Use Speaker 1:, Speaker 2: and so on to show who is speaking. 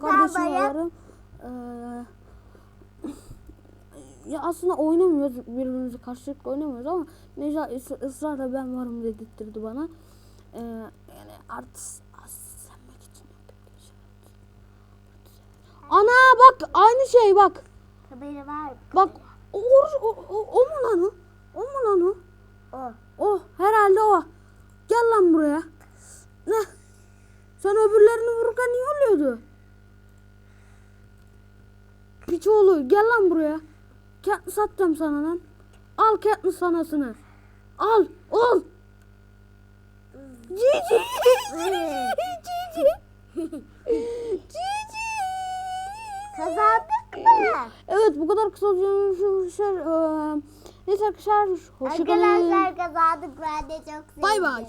Speaker 1: kardeşim
Speaker 2: Merhaba ya.
Speaker 1: varım. Ee, ya aslında oynamıyoruz birbirimizi karşılıklı oynamıyoruz ama Necla ıs- ısrarla ben varım dedirtti bana. Ee, yani artist aslenmek için şey. Ana bak aynı şey bak.
Speaker 2: Haberi var.
Speaker 1: Bak o, o, o, o mu lan o? O mu lan o?
Speaker 2: O.
Speaker 1: O herhalde o. Gel lan buraya. Ne? Sen öbürlerini vururken niye oluyordu? Piçoğlu gel lan buraya. Katniss atacağım sana lan. Al Katniss sanasını. Al al. Cici. Cici. Cici.
Speaker 2: Kazandık mı?
Speaker 1: Evet bu kadar kısa olacağını. Ee, neyse arkadaşlar hoşçakalın.
Speaker 2: Arkadaşlar kazandık. Ben de çok sevindim.
Speaker 1: Bay bay.